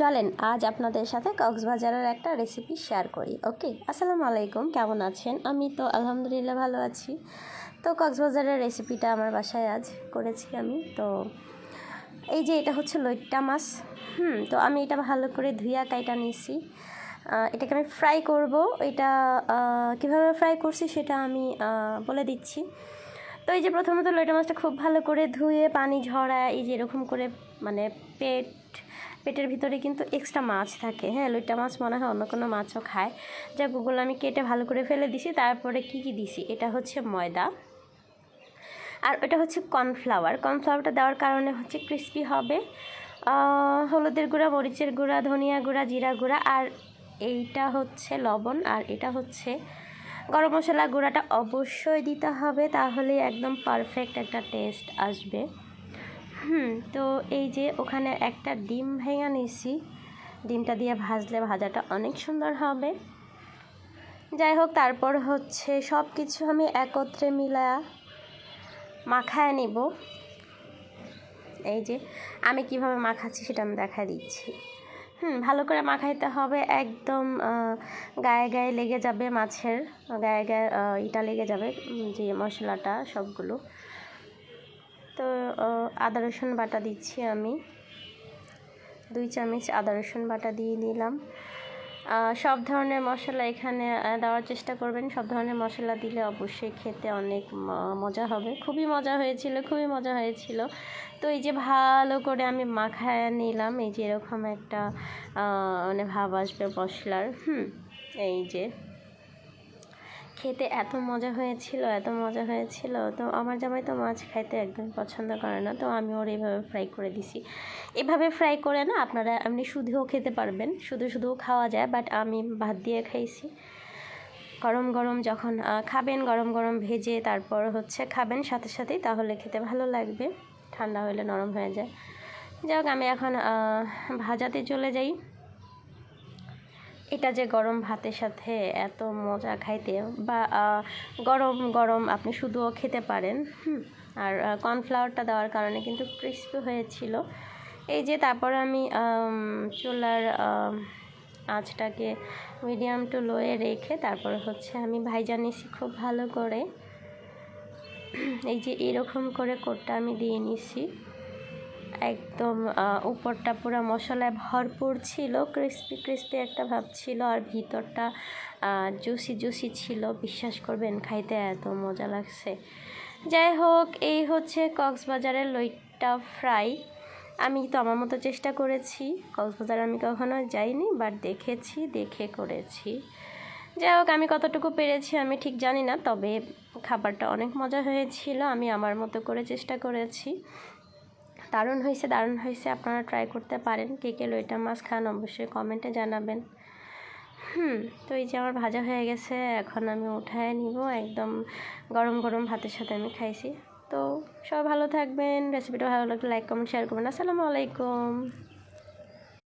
চলেন, আজ আপনাদের সাথে কক্সবাজারের একটা রেসিপি শেয়ার করি ওকে আসসালামু আলাইকুম, কেমন আছেন? আমি তো আলহামদুলিল্লাহ ভালো আছি। তো কক্সবাজারের রেসিপিটা আমার বাসায় আজ করেছি আমি, তো এই যে এটা হচ্ছে লইট্টা মাছ, হুম, তো আমি এটা ভালো করে ধুইয়া কাইটা নিয়েছি এটাকে আমি ফ্রাই করব, এটা কীভাবে ফ্রাই করছি সেটা আমি বলে দিচ্ছি। তো এই যে প্রথমত লইটা মাছটা খুব ভালো করে ধুয়ে, পানি ঝরায়, এই যে এরকম করে মানে পেট, পেটের ভিতরে কিন্তু এক্সট্রা মাছ থাকে। হ্যাঁ লইটা মাছ মনে হয় অন্য কোনো মাছও খায়। যা গুগল আমি কেটে ভালো করে ফেলে দিছি, তারপরে কি কি দিছি? এটা হচ্ছে ময়দা। আর এটা হচ্ছে কর্নফ্লাওয়ার। কর্নফ্লাওয়ারটা দেওয়ার কারণে হচ্ছে ক্রিস্পি হবে। হলুদের গুঁড়া, মরিচের গুঁড়া, ধনিয়া গুঁড়া, জিরা গুঁড়া, আর এইটা হচ্ছে লবণ, আর এটা হচ্ছে গরম মশলা গুঁড়াটা অবশ্যই দিতে হবে, তাহলে একদম পারফেক্ট একটা টেস্ট আসবে। হুম, তো এই যে ওখানে একটা ডিম ভেঙে নিয়েছি। ডিমটা দিয়ে ভাজলে ভাজাটা অনেক সুন্দর হবে। যাই হোক, তারপর হচ্ছে সব কিছু আমি একত্রে মিলা মাখায় নিব। এই যে আমি কীভাবে মাখাচ্ছি সেটা আমি দেখা দিচ্ছি। হুম ভালো করে মাখাইতে হবে। একদম গায়ে গায়ে লেগে যাবে মাছের গায়ে গায়ে ইটা লেগে যাবে যে মশলাটা সবগুলো। তো আদা রসুন বাটা দিচ্ছি আমি। দুই চামচ আদা রসুন বাটা দিয়ে আহ, সব ধরনের মশলা এখানে দেওয়ার চেষ্টা করবেন। সব ধরনের মশলা দিলে অবশ্যই খেতে অনেক মজা হবে। খুবই মজা হয়েছিল, খুবই মজা হয়েছিল। তো এই যে ভালো করে আমি মাখায় নিলাম, এই যে এরকম একটা মানে ভাব আসবে মশলার। হুম, এই যে। খেতে এত মজা হয়েছিল, এত মজা হয়েছিল। তো আমার জামাই তো মাছ খাইতে একদম পছন্দ করে না, তো আমি ওর এইভাবে ফ্রাই করে দিছি। এভাবে ফ্রাই করে না, আপনারা এমনি শুধুও খেতে পারবেন, শুধু শুধুও খাওয়া যায় বাট আমি ভাত দিয়ে খাইছি। গরম গরম যখন খাবেন, গরম গরম ভেজে তারপর হচ্ছে খাবেন সাথে সাথেই, তাহলে খেতে ভালো লাগবে, ঠান্ডা হলে নরম হয়ে যায়। যাই হোক, আমি এখন ভাজাতে চলে যাই। এটা যে গরম ভাতের সাথে এত মজা খাইতে, বা গরম গরম আপনি শুধুও খেতে পারেন আর কর্নফ্লাওয়ারটা দেওয়ার কারণে কিন্তু ক্রিস্পি হয়েছিল। এই যে তারপর আমি চুলার আঁচটাকে মিডিয়াম টু লোয়ে রেখে তারপর হচ্ছে আমি ভাইজা নিছি খুব ভালো করে। এই যে এরকম করে কোটটা আমি দিয়ে নিছি। একদম উপরটা পুরো মশলায় ভরপুর ছিল ক্রিস্পি ক্রিস্পি একটা ভাব ছিল, আর ভিতরটা জুসি জুসি ছিল। বিশ্বাস করবেন, খাইতে এত মজা লাগছে। যাই হোক, এই হচ্ছে কক্সবাজারের লইট্টা ফ্রাই। আমি তো আমার মতো চেষ্টা করেছি, কক্সবাজার আমি কখনো যাইনি বাট দেখেছি, দেখে করেছি। যাই হোক, আমি কতটুকু পেরেছি আমি ঠিক জানি না, তবে খাবারটা অনেক মজা হয়েছিল, আমি আমার মতো করে চেষ্টা করেছি। দারুণ হয়েছে দারুণ হয়েছে, আপনারা ট্রাই করতে পারেন। কে কে লইটা মাছ খান অবশ্যই কমেন্টে জানাবেন। হুম, তো এই যে আমার ভাজা হয়ে গেছে, এখন আমি উঠায় নিব, একদম গরম গরম ভাতের সাথে আমি খাইছি। তো সবাই ভালো থাকবেন রেসিপিটা ভালো লাগলে লাইক কমেন্ট শেয়ার করবেন। আসসালামু আলাইকুম।